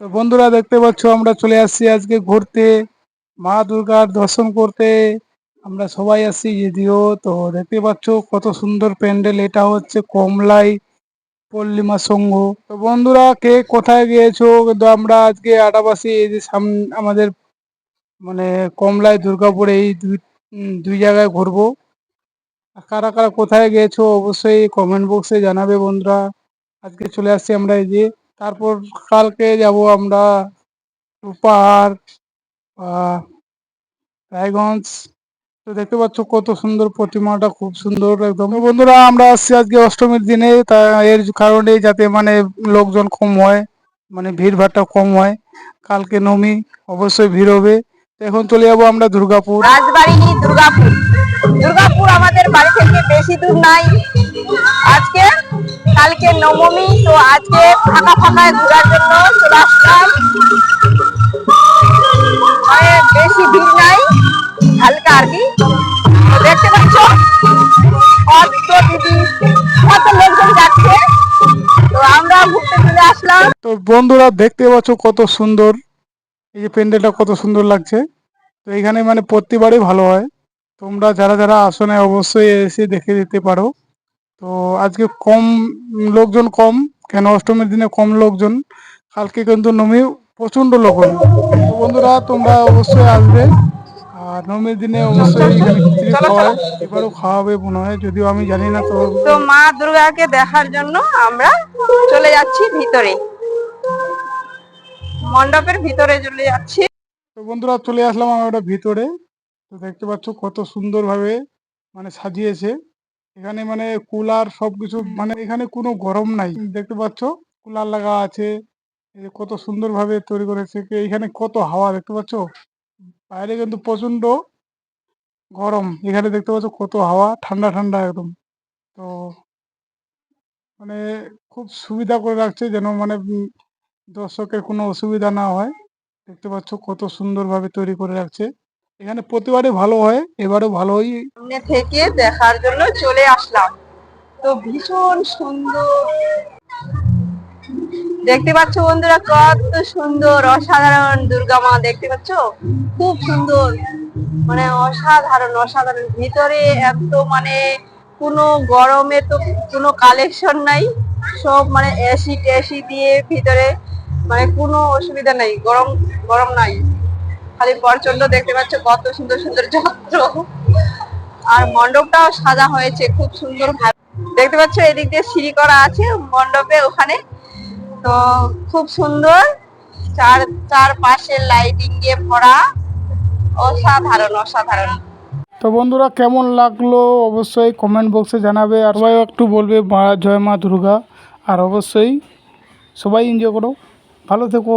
তো বন্ধুরা দেখতে পাচ্ছ, আমরা চলে আসছি আজকে ঘুরতে। মা দুর্গার দর্শন করতে। আমরা সবাই আসছি যদিও, তো দেখতে পাচ্ছ কত সুন্দর প্যান্ডেল। এটা হচ্ছে কমলাই পল্লিমা সংঘ। তো বন্ধুরা, কে কোথায় গিয়েছো? কিন্তু আমরা আজকে আটাবাসী এই যে সাম, আমাদের মানে কমলাই দুর্গাপুরে এই দুই দুই জায়গায় ঘুরবো। কারা কারা কোথায় গিয়েছো অবশ্যই কমেন্ট বক্সে জানাবে বন্ধুরা। আজকে চলে আসছি আমরা এই যে তারপর কালকে যাব আমরা পাহাড় রায়গঞ্জ। তো দেখতে পাচ্ছ কত সুন্দর প্রতিমাটা, খুব সুন্দর একদম। বন্ধুরা, আমরা আসছি আজকে অষ্টমীর দিনে, তা এর কারণে যাতে মানে লোকজন কম হয় মানে ভিড় ভাড়টা কম হয়। কালকে নমি অবশ্যই ভিড় হবে। এখন চলে যাব আমরা দুর্গাপুর। রাজবাড়ি দুর্গাপুর। দুর্গাপুর আমাদের বাড়ি থেকে বেশি দূর নাই। কালকে নবমী, তো আজকে ফাঁকা ফাঁকায় ঘোরার জন্য চলে আসলাম। মানে বেশি ভিড় নাই, হালকা আর কি। দেখতে পাচ্ছ কত দিদি কত লোকজন যাচ্ছে। তো আমরা ঘুরতে চলে আসলাম। তো বন্ধুরা, দেখতে পাচ্ছ কত সুন্দর। এই যে প্যান্ডেলটা কত সুন্দর লাগছে। তো এখানে মানে প্রতিবারই ভালো হয়। তোমরা যারা যারা আসনে অবশ্যই এসে দেখে দিতে পারো। তো আজকে কম লোকজন কম কেন অষ্টমীর দিনে কম লোকজন? কালকে কিন্তু নবমী প্রচণ্ড লোক তো বন্ধুরা তোমরা অবশ্যই আসবে। আর নবমীর দিনে অবশ্যই এখানে খিচুড়ি খাওয়ায় এবারও খাওয়াবে মনে হয় যদিও আমি জানি না তো তো মা দুর্গাকে দেখার জন্য আমরা চলে যাচ্ছি ভিতরে। মণ্ডপের ভিতরে চলে যাচ্ছি। তো বন্ধুরা চলে আসলাম আমরা ভিতরে। তো দেখতে পাচ্ছ কত সুন্দরভাবে মানে সাজিয়েছে। এখানে মানে কুলার সবকিছু মানে এখানে কোনো গরম নাই। দেখতে পাচ্ছ? কুলার লাগা আছে। কত সুন্দরভাবে তৈরি করেছে এখানে কত হাওয়া দেখতে পাচ্ছ? বাইরে কিন্তু প্রচণ্ড গরম। এখানে দেখতে পাচ্ছ কত হাওয়া ঠান্ডা ঠান্ডা একদম। তো মানে খুব সুবিধা করে রাখছে যেন মানে দর্শকের কোনো অসুবিধা না হয়। দেখতে পাচ্ছ কত সুন্দরভাবে তৈরি করে রাখছে। এখানে প্রতিবারই ভালো হয়, এবারেও ভালোই সামনে থেকে দেখার জন্য চলে আসলাম। তো ভীষণ সুন্দর। দেখতে পাচ্ছ বন্ধুরা, কত সুন্দর, অসাধারণ দুর্গা মা দেখতে পাচ্ছ? খুব সুন্দর। মানে অসাধারণ অসাধারণ। ভিতরে এত মানে কোনো গরমে তো কোনো কালেকশন নাই। সব মানে এসি টেসি দিয়ে ভিতরে মানে কোনো অসুবিধা নাই। গরম গরম নাই। খালি প্রচণ্ড দেখতে পাচ্ছ কত সুন্দর সুন্দর যন্ত্র আর মণ্ডপটাও সাজা হয়েছে, খুব সুন্দর ভাবে। দেখতে পাচ্ছ এদিক দিয়ে সিঁড়ি করা আছে মণ্ডপে ওখানে। তো খুব সুন্দর, চার, চারপাশে লাইটিং দিয়ে ভরা, অসাধারণ অসাধারণ। তো বন্ধুরা, কেমন লাগল অবশ্যই কমেন্ট বক্সে জানাবে, আর সবাই একটু বলবে, মা, জয় মা দুর্গা। আর অবশ্যই সবাই এনজয় করো। ভালো থেকো।